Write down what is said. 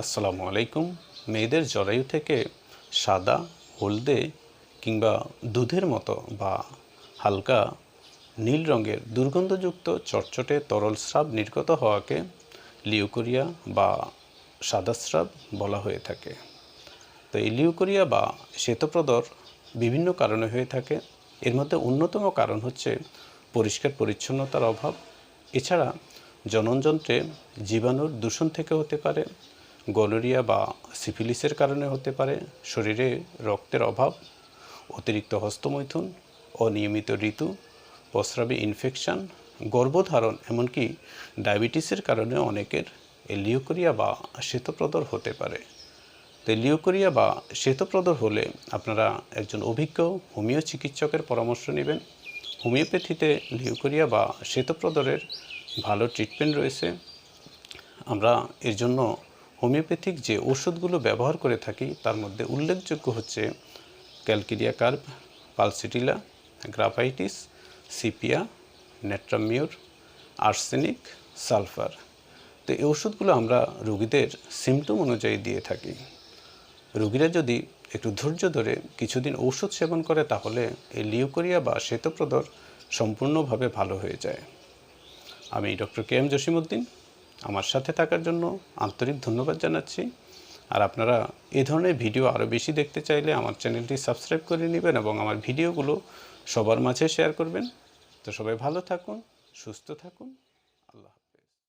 আসসালামু আলাইকুম। মেয়েদের জরায়ু থেকে সাদা, হলদে কিংবা দুধের মতো বা হালকা নীল রঙের দুর্গন্ধযুক্ত চটচটে তরল স্রাব নির্গত হওয়াকে লিউকোরিয়া বা সাদা স্রাব বলা হয়ে থাকে। তো এই লিউকোরিয়া বা শ্বেতপ্রদর বিভিন্ন কারণে হয়ে থাকে। এর মধ্যে অন্যতম কারণ হচ্ছে পরিষ্কার পরিচ্ছন্নতার অভাব। এছাড়া জননযন্ত্রে জীবাণুর দূষণ থেকে হতে পারে। গনোরিয়া বা সিফিলিসের কারণে হতে পারে। শরীরে রক্তের অভাব, অতিরিক্ত হস্তমৈথুন, অনিয়মিত ঋতু, প্রস্রাবে ইনফেকশন গর্ভধারণ, এমনকি ডায়াবেটিসের কারণে অনেকের লিউকোরিয়া বা শ্বেতপ্রদর হতে পারে। তো লিউকোরিয়া বা শ্বেতপ্রদর হলে আপনারা একজন অভিজ্ঞ হোমিও চিকিৎসকের পরামর্শ নেবেন। হোমিওপ্যাথিতে লিউকোরিয়া বা শ্বেতপ্রদরের ভালো ট্রিটমেন্ট রয়েছে। আমরা এর জন্য হোমিওপ্যাথিক যে ওষুধগুলো ব্যবহার করে থাকি, তার মধ্যে উল্লেখযোগ্য হচ্ছে calcarea carb pulsatilla, graphites, sepia, natrum mur, arsenic, sulphur. তো এই ওষুধগুলো আমরা রোগীদের সিমটম অনুযায়ী দিয়ে থাকি। রোগীরা যদি একটু ধৈর্য ধরে কিছুদিন ঔষধ সেবন করে, তাহলে এই লিউকোরিয়া বা শ্বেতপ্রদর সম্পূর্ণভাবে ভালো হয়ে যায়। আমি ডক্টর কে এম জসিমুদ্দিন আমার সাথে থাকার জন্য আন্তরিক ধন্যবাদ জানাচ্ছি। আর আপনারা এ ধরনের ভিডিও আরও বেশি দেখতে চাইলে আমার চ্যানেলটি সাবস্ক্রাইব করে নেবেন এবং আমার ভিডিওগুলো সবার মাঝে শেয়ার করবেন। তো সবাই ভালো থাকুন, সুস্থ থাকুন।